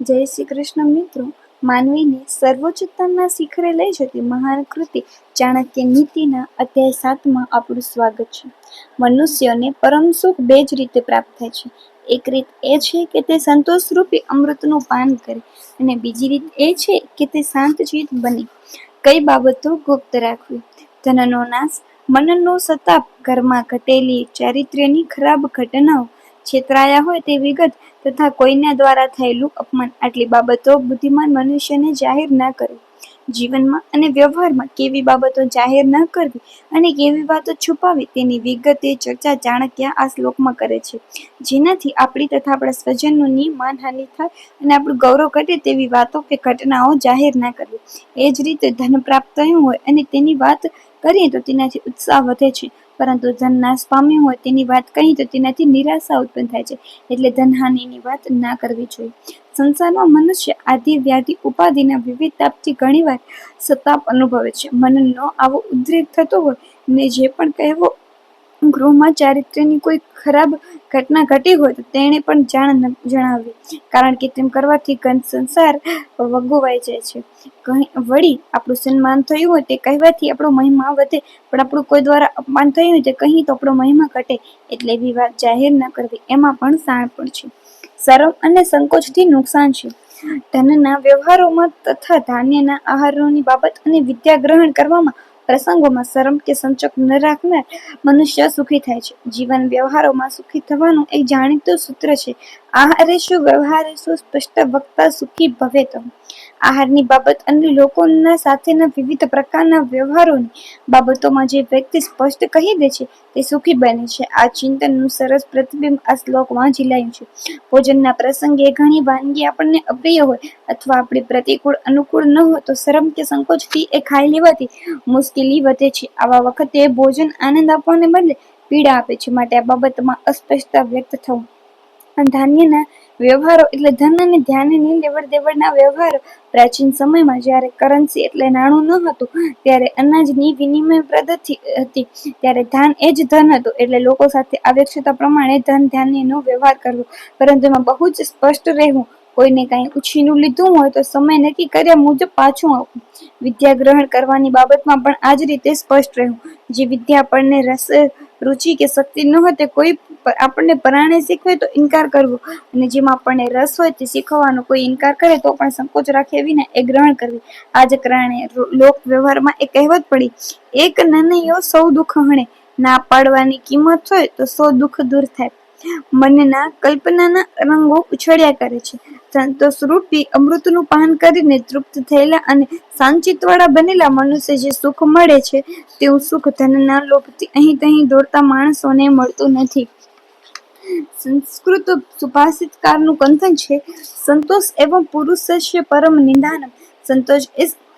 જય શ્રી કૃષ્ણ મિત્રો. માનવીને સર્વોચ્ચતમના શિખરે લઈ જતી મહાન કૃતિ ચાણક્ય નીતિના અધ્યાય સાતમાં આપણું સ્વાગત છે. મનુષ્યને પરમ સુખ બે જ રીતે પ્રાપ્ત થાય છે. એક રીત એ છે કે તે સંતોષરૂપી અમૃતનું પાન કરે અને બીજી રીત એ છે કે તે શાંતચિત્ત બને. કઈ બાબતો ગુપ્ત રાખવી? ધનનો નાશ, મનનો સતાપ, ઘરમાં ઘટેલી ચારિત્ર્યની ખરાબ ઘટનાઓ છેતરાયા હોય તે વિગત તથા કોઈના દ્વારા થયેલું અપમાન આટલી બાબતો બુદ્ધિમાન મનુષ્યને જાહેર ના કરવી. જીવનમાં અને વ્યવહારમાં કેવી બાબતો જાહેર ન કરવી અને કેવી વાતો છુપાવી તેની વિગતે ચર્ચા ચાણક્ય આ શ્લોકમાં કરે છે. જેનાથી આપણી તથા આપણા સ્વજનોની માનહાનિ થાય અને આપણું ગૌરવ ઘટે તેવી વાતો કે ઘટનાઓ જાહેર ના કરવી. એ જ રીતે ધન પ્રાપ્ત થયું હોય અને તેની વાત કરીએ તો તેનાથી ઉત્સાહ વધે છે. પરંતુ ધન નાશ પામ્યું હોય તેની વાત કહી તો તેનાથી નિરાશા ઉત્પન્ન થાય છે. એટલે ધનહાનિની વાત ના કરવી જોઈએ. સંસારમાં મનુષ્ય આદિ, વ્યાધિ, ઉપાધિના વિવિધ તાપથી ઘણીવાર સતાપ અનુભવે છે. મનનો આવો ઉદ્રેક થતો હોય, ને જે પણ કહેવો ગૃહમાં ચારિત્ર્યની કોઈ ખરાબ ઘટના ઘટી હોય તો તેણે પણ જાણ જણાવવી કારણ કે તેમ કરવાથી ઘન સંસાર વગોવાઈ જાય છે. વળી આપણું સન્માન થયું હોય તે કહેવાથી આપણો મહિમા વધે, પણ આપણું કોઈ દ્વારા અપમાન થયું હોય તે કહી તો આપણો મહિમા ઘટે, એટલે એવી વાત જાહેર ન કરવી, એમાં પણ શાણ પણ છે. શરમ અને સંકોચથી નુકસાન છે. ધનના વ્યવહારોમાં તથા ધાન્યના આહારોની બાબત અને વિદ્યા ગ્રહણ કરવામાં પ્રસંગોમાં શરમ કે સંચક ન રાખનાર મનુષ્ય સુખી થાય છે. જીવન વ્યવહારોમાં સુખી થવાનું એક જાણીતું સૂત્ર છે. આહારે શું વ્યવહારે શું સ્પષ્ટ વક્તા સુખી ભવે તો? આહારની બાબત અને લોકોના સાથેના વિવિધ પ્રકારના વ્યવહારોની બાબતોમાં જે વ્યક્તિ સ્પષ્ટ કહી દે છે તે સુખી બને છે. આ ચિંતનનું સરસ પ્રતિબિંબ આ શ્લોકમાં ઝીલાયું છે. ભોજનના પ્રસંગે ઘણી વાનગી આપણને અપ્રિય હોય અથવા આપણી પ્રતિકૂળ અનુકૂળ ન હોય તો શરમ કે સંકોચથી એ ખાઈ લેવાથી મુશ્કેલી વધે છે. આવા વખતે ભોજન આનંદ આપવાને બદલે પીડા આપે છે. માટે આ બાબતમાં અસ્પષ્ટતા વ્યક્ત થવું ધાન્યના વ્યવહારો એટલે ધન અને ધ્યાનની લેવડ દેવડના વ્યવહારો. પ્રાચીન સમયમાં જ્યારે કરન્સી એટલે નાણું ન હતું, ત્યારે અનાજની વિનિમય પદ્ધતિ હતી. ત્યારે ધાન એ જ ધન હતું, એટલે લોકો સાથે આવશ્યકતા પ્રમાણે ધન ધ્યાનનો વ્યવહાર કરવો. પરંતુ એમાં બહુ જ સ્પષ્ટ રહેવું, કોઈને કાંઈ ઉછીનું લીધું હોય તો સમય નક્કી કર્યા મુજબ પાછું આવવું. વિદ્યા ગ્રહણ કરવાની બાબતમાં પણ આ જ રીતે સ્પષ્ટ રહેવું. જે વિદ્યા આપણને રસ, રુચિ કે શક્તિ ન હોય તે કોઈ આપણને પરાણે શીખવે તો ઇનકાર કરવો. અને જેમાં આપણને રસ હોય તે શીખવવાનો કોઈ ઇનકાર કરે તો પણ સંકોચ રાખ્યા વિના એ ગ્રહણ કરવી. આ જ કારણે લોક વ્યવહારમાં એ કહેવત પડી, એક નનૈયો સૌ દુઃખ હણે. ના પાડવાની કિંમત હોય તો સો દુઃખ દૂર થાય. મનના કલ્પનાના રંગો ઉછળ્યા કરે છે. સંતોષરૂપી અમૃતનું પાન કરીને તૃપ્ત થયેલા અને શાંતિવાળા બનેલા મનુષ્ય જે સુખ મળે છે, તેવું સુખ ધનના લોભથી અહીં તહીં દોડતા માણસોને મળતું નથી. સંસ્કૃત સુભાષિતકારનું કંથન છે. સંતોષ એવં પુરુષસ્ય પરમ નિદાનમ. સંતોષ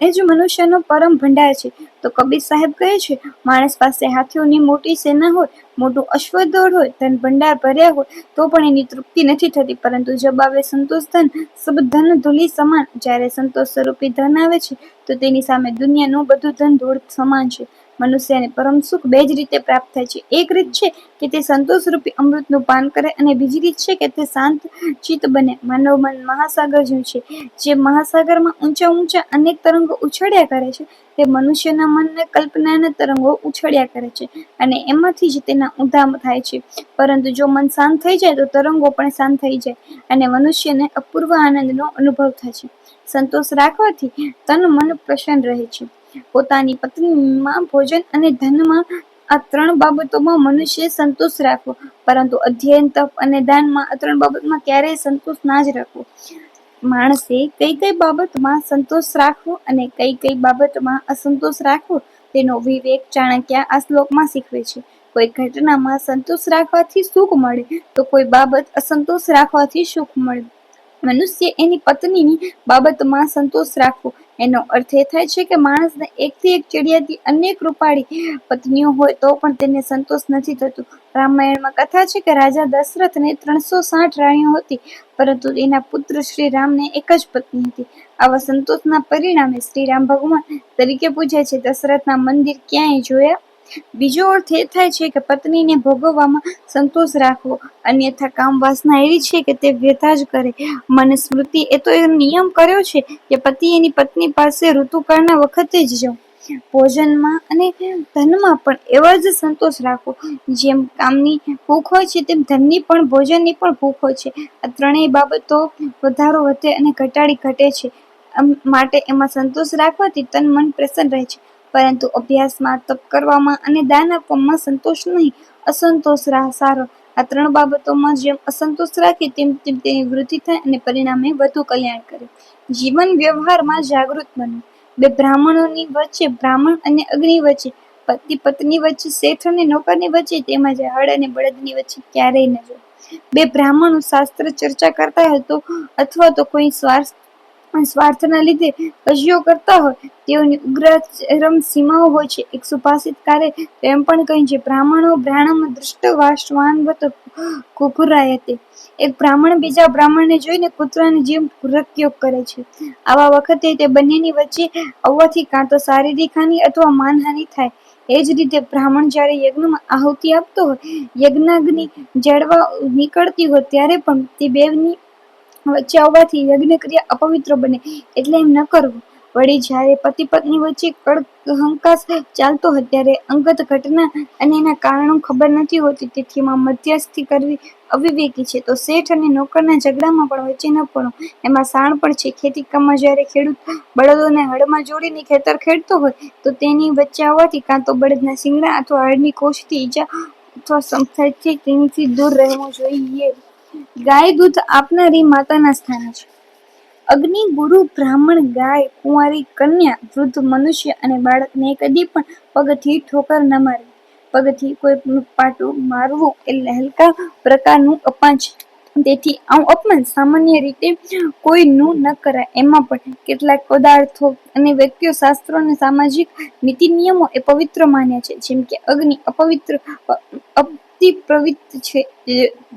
એ જ મનુષ્યનો પરમ ભંડાર છે. તો કબીર સાહેબ કહે છે, માણસ પાસે હાથીઓની મોટી સેના હોય, મોટું અશ્વદળ હોય, ધન ભંડાર ભર્યા હોય, તો પણ એની તૃપ્તિ નથી થતી. પરંતુ જબ આવે સંતોષ ધન, સબ ધન ધૂલી સમાન. જ્યારે સંતોષ સ્વરૂપી ધન આવે છે, તો તેની સામે દુનિયાનું બધું ધન ધૂળ સમાન છે. મનુષ્યને પરમ સુખ બે જ રીતે પ્રાપ્ત થાય છે. એક રીત છે કે તે સંતોષરૂપી અમૃતનું પાન કરે અને બીજી રીત છે કે તે શાંત ચિત્ત બને. માનવ મન મહાસાગર જેવું છે. જે મહાસાગરમાં ઊંચા ઊંચા અનેક તરંગો ઉછળ્યા કરે છે. તે મનુષ્યના મનને કલ્પનાના તરંગો ઉછળ્યા કરે છે અને એમાંથી જ તેના ઉધામ થાય છે. પરંતુ જો મન શાંત થઈ જાય તો તરંગો પણ શાંત થઈ જાય અને મનુષ્યને અપૂર્વ આનંદનો અનુભવ થાય છે. સંતોષ રાખવાથી તન મન પ્રસન્ન રહે છે. પોતાની પત્નીમાં ભોજન અને ધનમાં આ ત્રણ બાબતોમાં મનુષ્ય સંતોષ રાખવો. પરંતુ અધ્યયન, તપ અને દાનમાં આ ત્રણ બાબતમાં ક્યારેય સંતોષ ના જ રાખવો. માણસે કઈ કઈ બાબતમાં સંતોષ રાખવો અને કઈ કઈ બાબતમાં અસંતોષ રાખવો તેનો વિવેક ચાણક્ય આ શ્લોકમાં શીખવે છે. કોઈ ઘટનામાં સંતોષ રાખવાથી સુખ મળે, તો કોઈ બાબત અસંતોષ રાખવાથી સુખ મળે. મનુષ્ય એની પત્નીની બાબતમાં સંતોષ રાખવો એનો અર્થ એ થાય છે કે માણસને એકથી એક ચડિયાતી અનેક રૂપાળી પત્નીઓ હોય તો પણ તેને સંતોષ નથી થતો. રામાયણમાં કથા છે કે રાજા દશરથને ત્રણસો સાઠ રાણીઓ હતી, પરંતુ એના પુત્ર શ્રી રામને એક જ પત્ની હતી. આવા સંતોષના પરિણામે શ્રી રામ ભગવાન તરીકે પૂજાય છે. દશરથના મંદિર ક્યાંય જોયા બીજો અર્થ એ થાય છે કે પત્નીને ભોગવવામાં સંતોષ રાખવો અન્યથા કામ વાસના એવી છે કે તે વ્યથા જ કરે. મનુસ્મૃતિ એ તો એ નિયમ કર્યો છે કે પતિ એની પત્ની પાસે ઋતુકાળના વખતે જ જાઓ ભોજનમાં અને ધનમાં પણ એવા જ સંતોષ રાખવો જેમ કામની ભૂખ હોય છે તેમ ધનની પણ, ભોજનની પણ ભૂખ હોય છે. આ ત્રણેય બાબતો વધારો વધે અને ઘટાડી ઘટે છે. માટે એમાં સંતોષ રાખવાથી તન મન પ્રસન્ન રહે છે. પરંતુ અભ્યાસમાં તપ કરવામાં અને દાન આપવામાં સંતોષ નહીં. અસંતોષ રાહ સારો. આ ત્રણ બાબતોમાં જેમ અસંતોષ રાખે તેમ તેમ તેની વૃદ્ધિ થાય અને પરિણામે વધુ કલ્યાણ કરે. જીવન વ્યવહારમાં જાગૃત બનવું બે બ્રાહ્મણોની વચ્ચે બ્રાહ્મણ અને અગ્નિ વચ્ચે, પતિ પત્ની વચ્ચે શેઠ અને નોકરની વચ્ચે તેમજ હળ અને બળદની વચ્ચે ક્યારેય ન જો બે બ્રાહ્મણો શાસ્ત્ર ચર્ચા કરતા હતો અથવા તો કોઈ સ્વાર્થ સ્વાર્થના લીધે કજિયો કરતા હોય, તેઓની ઉગ્ર ચરમ સીમાઓ હોય છે. એક સુભાષિત કારે એમ પણ કહ્યું છે, બ્રાહ્મણો બ્રાહ્મણ ખૂઘુરા હતી. એક બ્રાહ્મણ બીજા બ્રાહ્મણને જોઈને કૂતરાની જેમ કૃત્યો કરે છે. આવા વખતે તે બંનેની વચ્ચે આવવાથી કાં તો શારીરિક હાનિ અથવા માનહાનિ થાય. એ જ રીતે બ્રાહ્મણ જ્યારે યજ્ઞમાં આહુતિ આપતો હોય, યજ્ઞાગ્નિ જળવા નીકળતી હોય, ત્યારે પણ તે બેની વચ્ચે આવવાથી યજ્ઞ ક્રિયા અપવિત્ર બને એટલે એમ ન કરવું. વળી જ્યારે પતિ પત્ની વચ્ચે કળહંકાસ ચાલતો હોય ત્યારે અંગત ઘટના અને એના કારણો ખબર નથી હોતી. તેથી એમાં મધ્યસ્થી કરવી અવિવેકી છે. તો શેઠ અને નોકરના ઝઘડામાં પણ વચ્ચે ન પડો. એમાં સાણ પણ છે. ખેતી કામમાં જ્યારે ખેડૂત બળદોને હળમાં જોડીને ખેતર ખેડતો હોય, તો તેની વચ્ચે આવવાથી કાં તો બળદના શિંગડા અથવા હળની કોષથી ઈજા અથવા સંસ્થાથી તેનીથી દૂર રહેવું જોઈએ. ગાય દૂધ આપનારી માતાના સ્થાને છે. અગ્નિ ગુરુ બ્રાહ્મણ ગાય કુંવારી કન્યા વૃદ્ધ મનુષ્ય અને બાળકને કદી પણ પગથી ઠોકર ન મારવી પગથી કોઈ પાટું મારવું એટલે હલકા પ્રકારનું અપમાન છે. તેથી આવું અપમાન સામાન્ય રીતે કોઈનું ન કરાય. એમાં પણ કેટલાક પદાર્થો અને વ્યક્તિઓ શાસ્ત્રો અને સામાજિક નીતિ નિયમો એ પવિત્ર માન્યા છે. જેમ કે અગ્નિ અપવિત્ર અતિ પવિત્ર છે.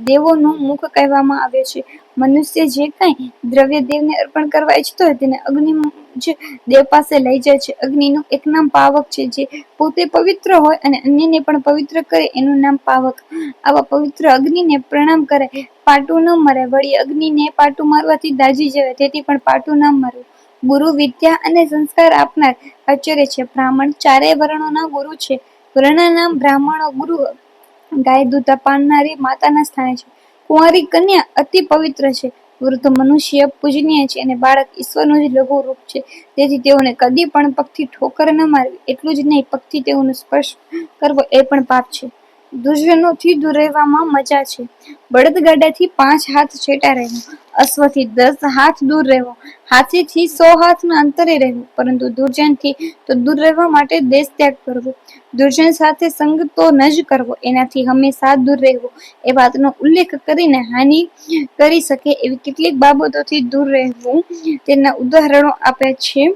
દેવોનું મુખ કહેવામાં આવે છે. મનુષ્ય જે કાંઈ દ્રવ્ય દેવને અર્પણ કરવા ઈચ્છતો હોય તેને અગ્નિ જ દેવ પાસે લઈ જાય છે. અગ્નિનું એક નામ પાવક છે, જે પોતે પવિત્ર હોય અને અન્યને પણ પવિત્ર કરે એનું નામ પાવક. આવા પવિત્ર અગ્નિને પ્રણામ કરે. પાટું ન મરે, વળી અગ્નિને પાટું મારવાથી દાજી જવાય તેથી પણ પાટું ન મરવું ગુરુ વિદ્યા અને સંસ્કાર આપનાર આચાર્ય છે. બ્રાહ્મણ ચારેય વર્ણોના ગુરુ છે. વર્ણના નામ બ્રાહ્મણો ગુરુ ગાય દૂધ પાડનારી માતાના સ્થાને છે. કુંવારી કન્યા અતિ પવિત્ર છે. વૃદ્ધ મનુષ્ય પૂજનીય છે અને બાળક ઈશ્વરનું જ લઘુ રૂપ છે. તેથી તેઓને કદી પણ પગથી ઠોકર ન મારવી. એટલું જ નહીં, પગથી તેઓનો સ્પર્શ કરવો એ પણ પાપ છે. દુર્જનોથી દૂર રહેવામાં મજા છે. બળદગાડાથી પાંચ હાથ છેટા રહેવું. અશ્વથી દસ હાથ દૂર રહેવો. હાથીથી સો હાથના અંતરે રહેવું. પરંતુ દુર્જનથી તો દૂર રહેવા માટે દેશ ત્યાગ કરવો. દુર્જન સાથે સંગ તો ન જ કરવો. એનાથી હંમેશા દૂર રહેવું. એ વાતનો ઉલ્લેખ કરીને હાનિ કરી શકે એવી કેટલીક બાબતોથી દૂર રહેવું તેના ઉદાહરણો આપે છે.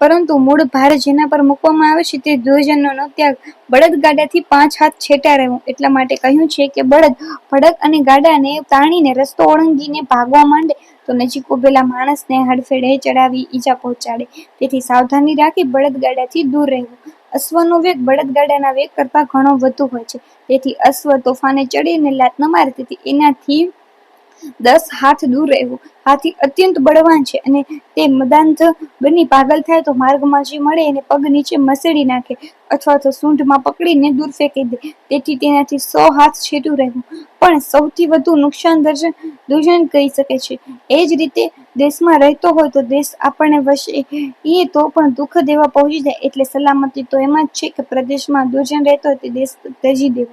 પરંતુ મૂળ ભાર જેના પર મૂકવામાં આવે છે તે દુર્જનનો ત્યાગ. બળદ ગાડાથી પાંચ હાથ છેટા રહેવું. એટલા માટે કહ્યું છે કે બળદ ભડક અને ગાડાને તાણીને રસ્તો ઓળંગીને ભાગવા માંડે, તો નજીક ઉભેલા માણસને હડફેડે ચડાવી ઈજા પહોંચાડે. તેથી સાવધાની રાખી બળદગાડાથી દૂર રહેવું. અશ્વનો વેગ બળદગાડાના વેગ કરતાં ઘણો વધુ હોય છે. તેથી અશ્વ તોફાને ચડીને લાત ન મારે, તેથી એનાથી દસ હાથ દૂર રહેવું. હાથી અત્યંત બળવાન છે અને તે મદાંત બની પાગલ થાય તો માર્ગમાં જે મળે એને પગ નીચે મસેડી નાખે અથવા તો સૂંઢમાં પકડીને દૂર ફેંકી દે. તેથી તેનાથી સો હાથ છેટું રહેવું. પણ સૌથી વધુ નુકસાન દર્શન દૂષણ કરી શકે છે. એ જ રીતે દેશમાં રહેતો હોય તો દેશ આપણને વશે એ તો પણ દુઃખ દેવા પહોંચી જાય એટલે સલામતી તો એમાં જ છે કે પ્રદેશમાં દુર્જન રહેતો હોય તે દેશ ત્યજી દેવો.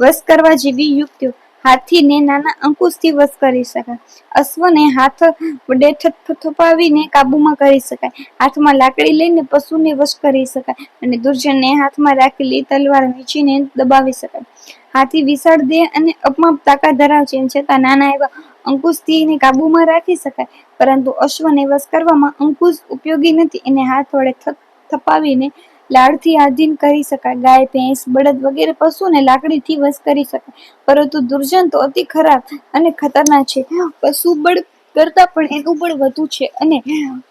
વશ કરવા જેવી યુક્તિઓ. હાથીને નાના અંકુશથી વશ કરી શકાય. અશ્વને હાથ વડે થપથપાવીને કાબૂમાં કરી શકાય. હાથમાં લાકડી લઈને પશુને વશ કરી શકાય અને દુર્જનને હાથમાં રાખેલી તલવાર વીંચીને દબાવી શકાય. હાથી વિશાળ દેહ અને અપમાપ તાકાત ધરાવે છે. છતાં નાના એવા અંકુશથી એને કાબૂમાં રાખી શકાય. પરંતુ અશ્વને વશ કરવામાં અંકુશ ઉપયોગી નથી. એને હાથ વડે થપાવીને લાડથી આધીન કરી શકાય. ગાય, ભેંસ, બળદ વગેરે પશુને લાકડીથી વશ કરી શકાય. પરંતુ દુર્જન તો અતિ ખરાબ અને ખતરનાક છે. પશુ બળ કરતાં પણ એનું બળ વધુ છે અને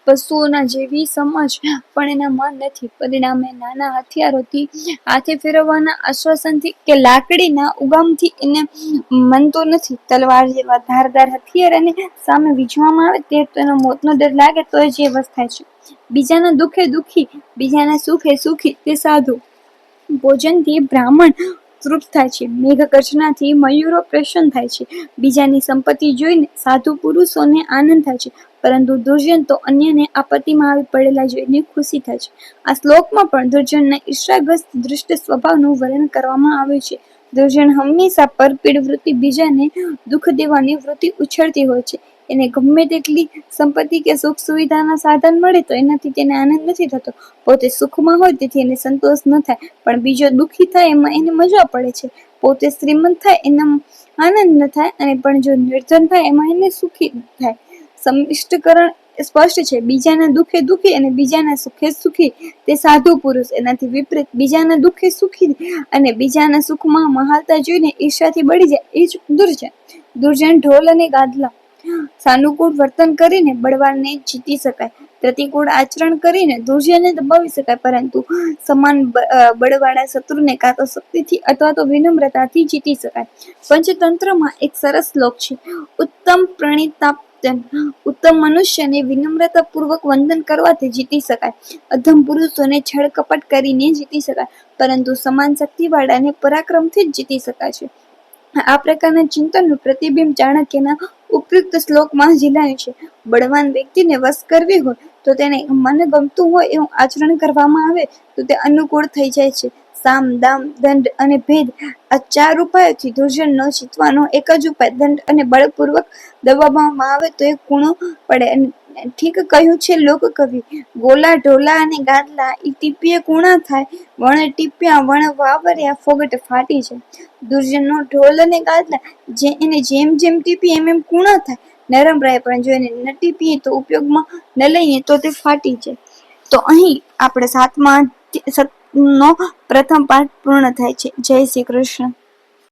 પશુઓના જેવી સમજ પણ એનામાં નથી. પરિણામે નાના હથિયારોથી હાથે ફેરવવાના આશ્વાસનથી કે લાકડીના ઉગામથી એને મનતો નથી. તલવાર જેવા ધારદાર હથિયાર અને સામે વીજવામાં આવે તે તેનો મોતનો ડર લાગે તો જ એ વસ થાય છે. બીજાના દુઃખે દુઃખી, બીજાના સુખે સુખી તે સાધુ. ભોજનથી બ્રાહ્મણ તૃપ્ત થાય છે. મેઘ ગર્જનાથી મયુરો પ્રસન્ન થાય છે. બીજાની સંપત્તિ જોઈને સાધુ પુરુષોને આનંદ થાય છે. પરંતુ દુર્જન તો અન્યને આપત્તિમાં આવી પડેલા જોઈને ખુશી થાય છે. આ શ્લોકમાં પણ દુર્જનના ઈર્ષાગ્રસ્ત દૃષ્ટ સ્વભાવનું વર્ણન કરવામાં આવ્યું છે. દુર્જન હંમેશા પરપીડ વૃત્તિ બીજાને દુઃખ દેવાની વૃત્તિ ઉછળતી હોય છે. એને ગમે તેટલી સંપત્તિ કે સુખ સુવિધાના સાધન મળે તો એનાથી તેને આનંદ નથી થતો. પોતે સુખમાં હોય તેથી એને સંતોષ ન થાય, પણ બીજો દુઃખી થાય એમાં એને મજા પડે છે. પોતે શ્રીમંત થાય એના આનંદ ન થાય અને પણ જો નિર્ધન થાય એમાં એને સુખી થાય. સમિષ્ટકરણ સ્પષ્ટ છે, બીજાના દુઃખે દુઃખી અને બીજાના સુખે સુખી. તે સાધુ પુરુષ, એનાથી વિપરીત બીજાના દુઃખે સુખી અને બીજાના સુખમાં મહાલતા જોઈને ઈર્ષાથી બળી જાય, એ જ દુર્જન. દુર્જન ઢોલ અને ગાદલા. સાનુકૂળ વર્તન કરીને બળવાનને જીતી શકાય. પ્રતિકૂળ આચરણ કરીને દુર્જયને દબાવી શકાય, પરંતુ સમાન બળવાળા શત્રુને કાં તો શક્તિથી અથવા તો વિનમ્રતાથી જીતી શકાય. પંચતંત્રમાં એક સરસ શ્લોક છે, ઉત્તમ પ્રણીતા ઉત્તમ મનુષ્યને વિનમ્રતાપૂર્વક વંદન કરવાથી જીતી શકાય. અધમ પુરુષોને છળ કપટ કરીને જીતી શકાય, પરંતુ સમાન શક્તિવાળાને પરાક્રમથી જ જીતી શકાય છે. આ પ્રકારના ચિંતનનું પ્રતિબિંબ ચાણક્યના ઉપયુક્ત શ્લોકમાં ઝીલાયું છે, બળવાન વ્યક્તિને વશ કરવી હોય તો તેને મને ગમતું હોય એવું આચરણ કરવામાં આવે તો તે અનુકૂળ થઈ જાય છે. સામ, દામ, દંડ અને ભેદ આ ચાર ઉપાયોથી દુર્જનનો જીતવાનો એક જ ઉપાય. દંડ અને બળપૂર્વક દબાવવામાં આવે તો એ કૂણો પડે. અને ઠીક કહ્યું છે લોક કવિ ગોલા, ઢોલા અને ગાદલા, ઈ ટીપીએ કૂણા થાય. વણે ટીપ્યા, વણ વાવર્યા, ફોગટ ફાટી છે દુર્જનનો ઢોલ અને ગાદલા, જે એને જેમ જેમ ટીપી એમ એમ કૂણા થાય. નરમ રહે પણ જો એને ન ટીપીએ તો ઉપયોગમાં ન લઈએ તો તે ફાટી જાય. તો અહીં આપણે સાતમા અધ્ય- સત- નો પ્રથમ પાઠ પૂર્ણ થાય છે. જય શ્રી કૃષ્ણ.